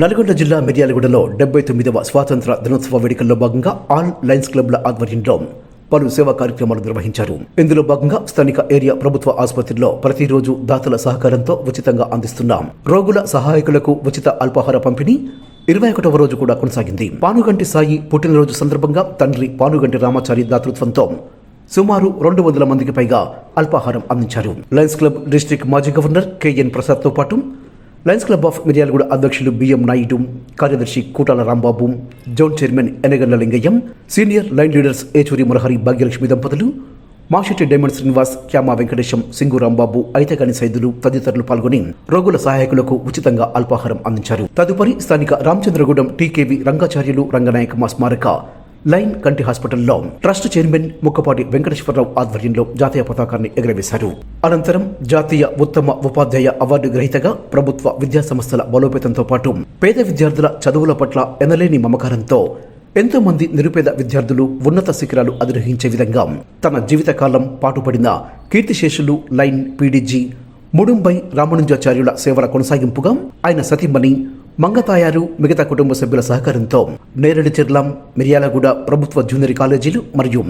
నల్గొండ జిల్లా మిర్యాలగూడలో డెబ్బై తొమ్మిదవ స్వాతంత్ర దినోత్సవ వేడుకల్లో భాగంగా ఆల్ లయన్స్ క్లబ్ల ఆధ్వర్యంలో పలు సేవా కార్యక్రమాలు నిర్వహించారు. ఇందులో భాగంగా స్థానిక ఏరియా ప్రభుత్వ ఆసుపత్రిలో ప్రతిరోజు దాతల సహకారంతో ఉచితంగా అందిస్తున్నాం. రోగుల సహాయకులకు ఉచిత అల్పాహార పంపిణీ ఇరవై ఒకటవ రోజు కూడా కొనసాగింది. పానుగంటి సాయి పుట్టినరోజు సందర్భంగా తండ్రి పానుగంటి రామాచారి దాతృత్వంతో సుమారు రెండు వందల మందికి పైగా అల్పాహారం అందించారు. లయన్స్ క్లబ్ డిస్ట్రిక్ట్ మాజీ గవర్నర్ కెఎన్ ప్రసాద్తో పాటు లయన్స్ క్లబ్ ఆఫ్ మిర్యాలగూడ అధ్యక్షులు బిఎం నాయుడు కార్యదర్శి Kootala Rambabu zone chairman Enagalla Lingayyam senior Lion leaders Yechuri Murahari Bhagyalakshmi దంపతులు మాషెట్టి డైమండ్ శ్రీనివాస్ క్యామా వెంకటేశం సింగు రాంబాబు ఐతగాని సైదులు తదితరులు పాల్గొని రోగుల సహాయకులకు ఉచితంగా అల్పాహారం అందించారు. తదుపరి స్థానిక రామచంద్రగూడెం టీకేవి రంగాచార్యులు రంగనాయకమ్మ స్మారక లైన్ కంటి హాస్పిటల్లో ట్రస్ట్ చైర్మన్ ముక్కపాటి వెంకటేశ్వరరావు ఆధ్వర్యంలో జాతీయ పతాకాన్ని ఎగరవేశారు. అనంతరం జాతీయ ఉత్తమ ఉపాధ్యాయ అవార్డు గ్రహీతగా ప్రభుత్వ విద్యా సంస్థల బలోపేతంతో పాటు పేద విద్యార్థుల చదువుల పట్ల ఎనలేని మమకారంతో ఎంతో మంది నిరుపేద విద్యార్థులు ఉన్నత శిఖరాలు అధిరోహించే విధంగా తన జీవితకాలం పాటుపడిన కీర్తిశేషులు లైన్ పీడీజీ ముడుంబై రామానుజాచార్యుల సేవల కొనసాగింపుగా ఆయన సతీమణి మంగతాయారు మిగతా కుటుంబ సభ్యుల సహకారంతో నేరడి చెర్లాం మిర్యాలగూడ ప్రభుత్వ జూనియర్ కాలేజీలు మరియు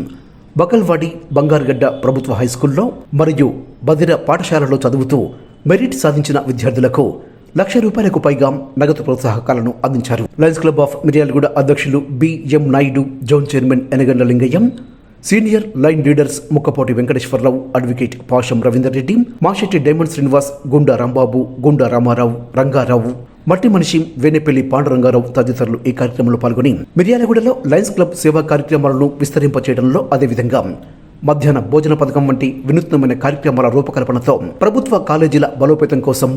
బకల్వాడి బంగారుగడ్డ ప్రభుత్వ హైస్కూల్లో మరియు బదిర పాఠశాలలో చదువుతూ మెరిట్ సాధించిన విద్యార్థులకు లక్ష రూపాయలకు పైగా నగదు ప్రోత్సాహకాలను అందించారు. లయన్స్ క్లబ్ ఆఫ్ మిర్యాలగూడ అధ్యక్షులు B M Naidu zone chairman Enagandla Lingayyam senior Lion leaders Mukkapoti Venkateswararao advocate Pasham Ravinder Reddy Mashetti Diamond Srinivas Gunda Rambabu Gunda Ramarao Rangarao మట్టి మనిషి వెన్నెపల్లి పాండురంగారావు తదితరులు ఈ కార్యక్రమంలో పాల్గొని మిర్యాలగూడలో లయన్స్ క్లబ్ సేవా కార్యక్రమాలను విస్తరింపచేయడంలో అదేవిధంగా మధ్యాహ్న భోజన పథకం వంటి వినూత్నమైన కార్యక్రమాల రూపకల్పనతో ప్రభుత్వ కాలేజీల బలోపేతం కోసం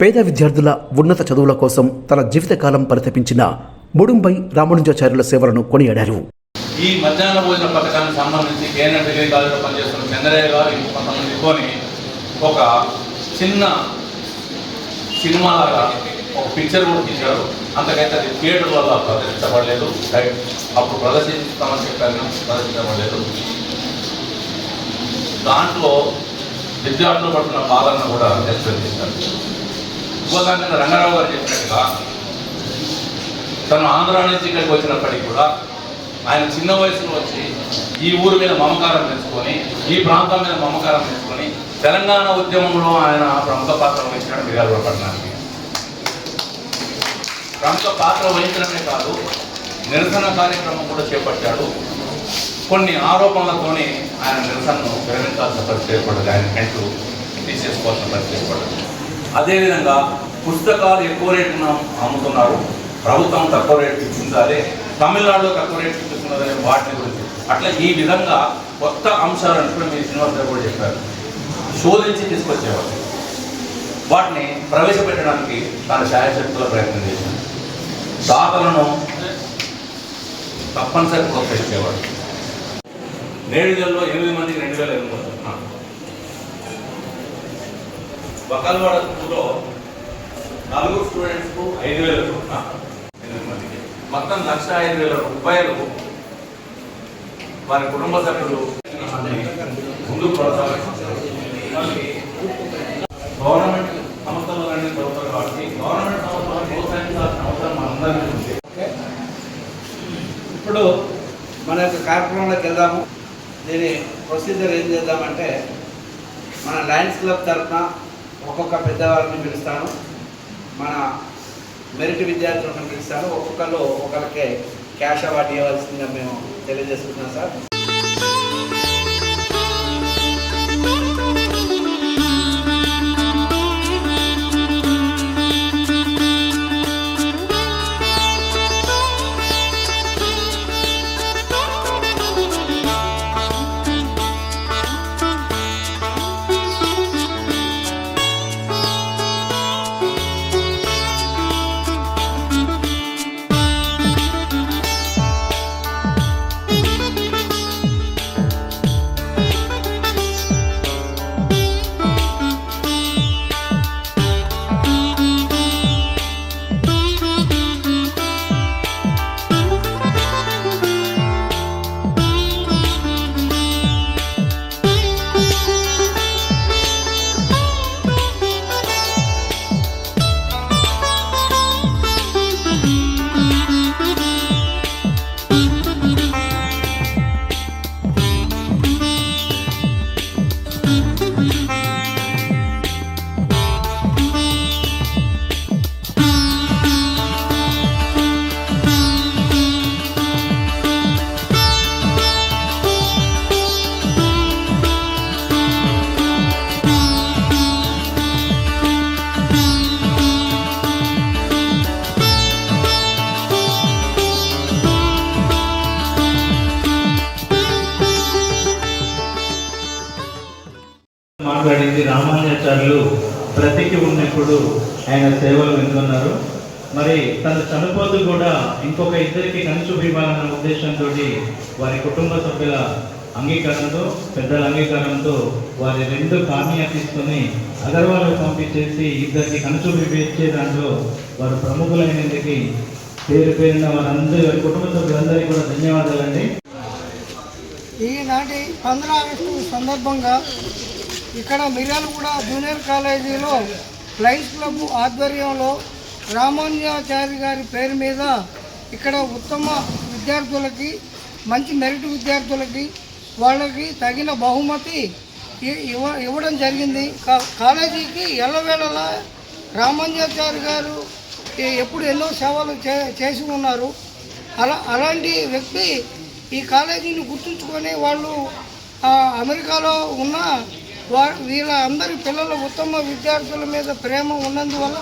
పేద విద్యార్థుల ఉన్నత చదువుల కోసం తన జీవితకాలం పరితపించిన ముడుంబై రామానుజాచార్యుల సేవలను కొనియాడారు. ఈ మధ్యాహ్న భోజన పథకానికి సంబంధించి కేంద్ర డిగ్రీ కాలేజీలో పనిచేస్తున్న చంద్రయ్య గారు కొంతమంది కొని ఒక చిన్న సినిమాలాగా ఒక పిక్చర్ కూడా తీశారు. అంతకైతే అది థియేటర్ వల్ల ప్రదర్శించబడలేదు. అప్పుడు ప్రదర్శిస్తామని చెప్పారు ప్రదర్శించబడలేదు. దాంట్లో విద్యార్థులు పడుతున్న బాధలను కూడా ఎక్స్ప్లెయిన్ చేశారు. ఉదాహరణ రంగారావు గారు చెప్పినట్టుగా తను ఆంధ్ర నుంచి ఇక్కడికి వచ్చినప్పటికీ కూడా ఆయన చిన్న వయసులో వచ్చి ఈ ఊరు మీద మమకారం పెంచుకొని ఈ ప్రాంతం మీద మమకారం పెంచుకొని తెలంగాణ ఉద్యమంలో ఆయన ప్రముఖ పాత్ర వహించాడు మిర్యాల పట్టణానికి ప్రముఖ పాత్ర వహించడమే కాదు నిరసన కార్యక్రమం కూడా చేపట్టాడు. కొన్ని ఆరోపణలతోనే ఆయన నిరసనను విరమించాల్సిన పరిస్థితి ఏర్పడదు ఆయన కంటూ తీసేసుకోవాల్సిన పరిస్థితి ఏర్పడదు అదేవిధంగా పుస్తకాలు ఎక్కువ రేటున అమ్ముతున్నారు. ప్రభుత్వం తక్కువ రేటు ఇచ్చిందాలే తమిళనాడులో తక్కువ రేటు ఇస్తున్నదనే వాటిని గురించి. అట్లా ఈ విధంగా కొత్త అంశాలను కూడా మీ శ్రీనివాస్ గారు కూడా చెప్పారు. శోధించి తీసుకొచ్చేవారు. వాటిని ప్రవేశపెట్టడానికి తన శాయశక్తుల ప్రయత్నం చేశాను దాతలను తప్పనిసరి ప్రోత్సహించేవాడు నేడుదల్లో ఎనిమిది మందికి రెండు వేల ఎనిమిది బకల్వాడ స్కూల్లో నలుగురు స్టూడెంట్స్కు ఐదు వేల ఎనిమిది మందికి. మొత్తం లక్ష ఐదు వేల రూపాయలు వారి కుటుంబ సభ్యులు ముందుకు కొనసాగించారు గవర్నమెంట్ కార్యక్రమంలోకి వెళ్దాము. దీని ప్రొసీజర్ ఏం చేద్దామంటే మన లయన్స్ క్లబ్ తరఫున ఒక్కొక్క పెద్దవాళ్ళని పిలుస్తాను. మన మెరిట్ విద్యార్థులను పిలుస్తాను. ఒక్కొక్కరు ఒకరికి క్యాష్ అవార్డు ఇవ్వాల్సిందిగా మేము తెలియజేస్తున్నాం సార్. సార్లు బ్రతికి ఉన్నప్పుడు ఆయన సేవలు వింటున్నారు. మరి తను చనిపోతూ కూడా ఇంకొక ఇద్దరికి కనుచు ఉద్దేశంతో వారి కుటుంబ సభ్యుల అంగీకారంతో పెద్దల అంగీకారంతో వారి రెండు కామ్యా తీసుకొని అగర్వాల్ పంపించేసి ఇద్దరికి కనుచూపిచ్చే దాంట్లో వారు ప్రముఖులైనందుకు పేరు పేరున వారందరి వారి కుటుంబ సభ్యులందరికీ కూడా ధన్యవాదాలండి. ఈనాటి పంద్ర ఆగస్టు సందర్భంగా ఇక్కడ మిర్యాలగూడ జూనియర్ కాలేజీలో లయన్స్ క్లబ్ ఆధ్వర్యంలో రామానుజాచారి గారి పేరు మీద ఇక్కడ ఉత్తమ విద్యార్థులకి మంచి మెరిట్ విద్యార్థులకి వాళ్ళకి తగిన బహుమతి ఇవ్వ ఇవ్వడం జరిగింది. కా- కాలేజీకి ఎల్లవేళలా రామానుజాచారి గారు ఎప్పుడు ఎన్నో సేవలు చే చేసి ఉన్నారు. అలా అలాంటి వ్యక్తి ఈ కాలేజీని గుర్తుంచుకొని వాళ్ళు అమెరికాలో ఉన్న వీళ్ళ అందరి పిల్లలు ఉత్తమ విద్యార్థుల మీద ప్రేమ ఉన్నందువల్ల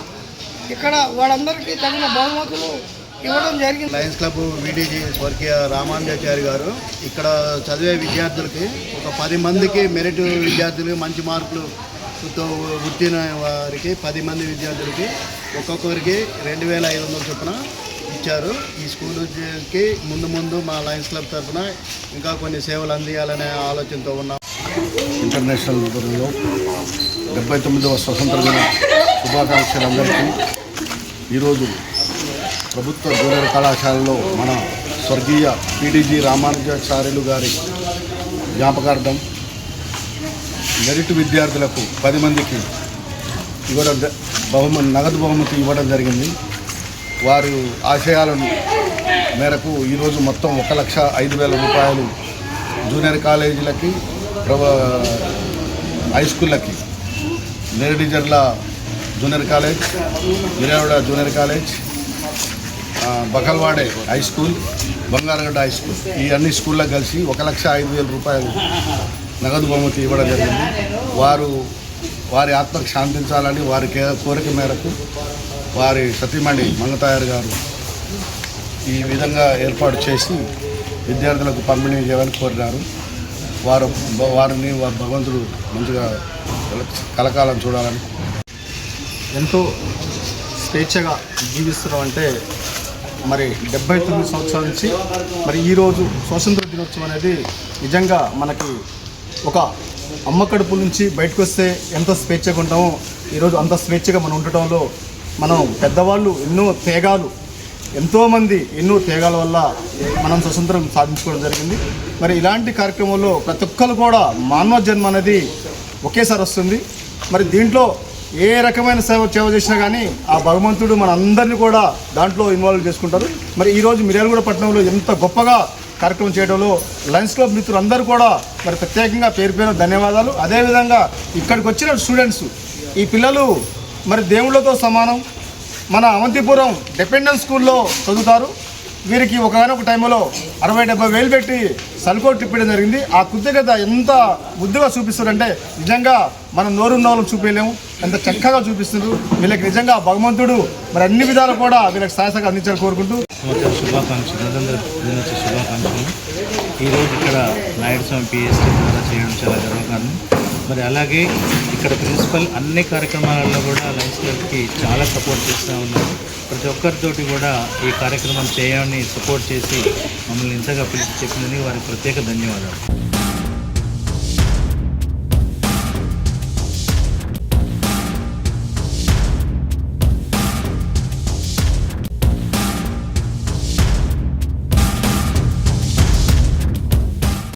ఇక్కడ వాళ్ళందరికీ తగిన బహుమతులు ఇవ్వడం జరిగింది. లయన్స్ క్లబ్ విడిజి స్వర్గీయ రామానుజాచారి గారు ఇక్కడ చదివే విద్యార్థులకి ఒక పది మందికి మెరిట్ విద్యార్థులు మంచి మార్కులు తో ఉత్తీర్ణ వారికి పది మంది విద్యార్థులకి ఒక్కొక్కరికి రెండు వేల ఐదు వందల చొప్పున ఇచ్చారు. ఈ స్కూల్కి ముందు ముందు మా లయన్స్ క్లబ్ తరఫున ఇంకా కొన్ని సేవలు అందియాలనే ఆలోచనతో ఉన్నాం. ఇంటర్నేషనల్ దూరంలో డెబ్బై తొమ్మిదవ స్వతంత్ర దిన శుభాకాంక్షలందరికీ ఈరోజు ప్రభుత్వ జూనియర్ కళాశాలలో మన స్వర్గీయ పీడీజీ రామానుజాచార్యులు గారి జ్ఞాపకార్థం మెరిట్ విద్యార్థులకు పది మందికి ఇవ్వడం బహుమతి నగదు బహుమతి ఇవ్వడం జరిగింది. వారు ఆశయాలను మేరకు ఈరోజు మొత్తం ఒక లక్ష ఐదు వేల రూపాయలు జూనియర్ కాలేజీలకి హై స్కూళ్ళకి Neradijarla junior college Miravida junior college Bakalwade high school Bangaragadda high school ఈ అన్ని స్కూళ్ళకి కలిసి ఒక లక్ష ఐదు వేల రూపాయలు నగదు బహుమతి ఇవ్వడం జరిగింది. వారు వారి ఆత్మకు శాంతించాలని వారి కోరిక మేరకు వారి సతీమణి మంగతాయారు గారు ఈ విధంగా ఏర్పాటు చేసి విద్యార్థులకు పంపిణీ చేయాలని కోరినారు. వారు వారిని వారి భగవంతుడు మంచిగా కలకాలం చూడాలని. ఎంతో స్వేచ్ఛగా జీవిస్తున్నాం అంటే మరి డెబ్బై తొమ్మిది సంవత్సరాల నుంచి మరి ఈరోజు స్వాతంత్ర దినోత్సవం అనేది నిజంగా మనకి ఒక అమ్మకడుపు నుంచి బయటకు వస్తే ఎంత స్వేచ్ఛగా ఉంటామో ఈరోజు అంత స్వేచ్ఛగా మనం ఉండటంలో మనం పెద్దవాళ్ళు ఎన్నో తేగాలు ఎంతోమంది ఎన్నో త్యాగాల వల్ల మనం స్వతంత్రం సాధించుకోవడం జరిగింది. మరి ఇలాంటి కార్యక్రమంలో ప్రతి ఒక్కరు కూడా మానవ జన్మ అనేది ఒకేసారి వస్తుంది. మరి దీంట్లో ఏ రకమైన సేవ సేవ చేసినా కానీ ఆ భగవంతుడు మన అందరినీ కూడా దాంట్లో ఇన్వాల్వ్ చేసుకుంటారు. మరి ఈరోజు మిర్యాలగూడ పట్టణంలో ఎంత గొప్పగా కార్యక్రమం చేయడంలో లయన్స్ క్లబ్ మిత్రులందరూ కూడా మరి ప్రత్యేకంగా పేరు పేరు ధన్యవాదాలు. అదేవిధంగా ఇక్కడికి వచ్చిన స్టూడెంట్స్ ఈ పిల్లలు మరి దేవుళ్ళతో సమానం. మన అవంతిపురం డిపెండెన్స్ స్కూల్లో చదువుతారు. వీరికి ఒకనొక టైంలో అరవై డెబ్బై వేలు పెట్టి సల్కోట్ తిప్పడం జరిగింది. ఆ కృతజ్ఞత ఎంత బుద్ధిగా చూపిస్తారంటే నిజంగా మనం నోరున్న వాళ్ళని చూపించలేము. ఎంత చక్కగా చూపిస్తున్నారు. వీళ్ళకి నిజంగా భగవంతుడు మరి అన్ని విధాలు కూడా వీళ్ళకి సాయసంగా అందించాలని కోరుకుంటూ. శుభాకాంక్షలు. దినోత్సవ శుభాకాంక్షలు. ఈరోజు ఇక్కడ నాయుడు స్వామి పిఎస్టీ ద్వారా చేయడం చాలా గర్వకారణం. మరి అలాగే ఇక్కడ ప్రిన్సిపల్ అన్ని కార్యక్రమాలలో కూడా లైన్స్ క్లబ్కి చాలా సపోర్ట్ చేస్తూ ఉన్నారు. ప్రతి ఒక్కరితోటి కూడా ఈ కార్యక్రమం చేయాలని సపోర్ట్ చేసి మమ్మల్ని ఇంతగా పిలిచి చెప్పినందుకు వారికి ప్రత్యేక ధన్యవాదాలు.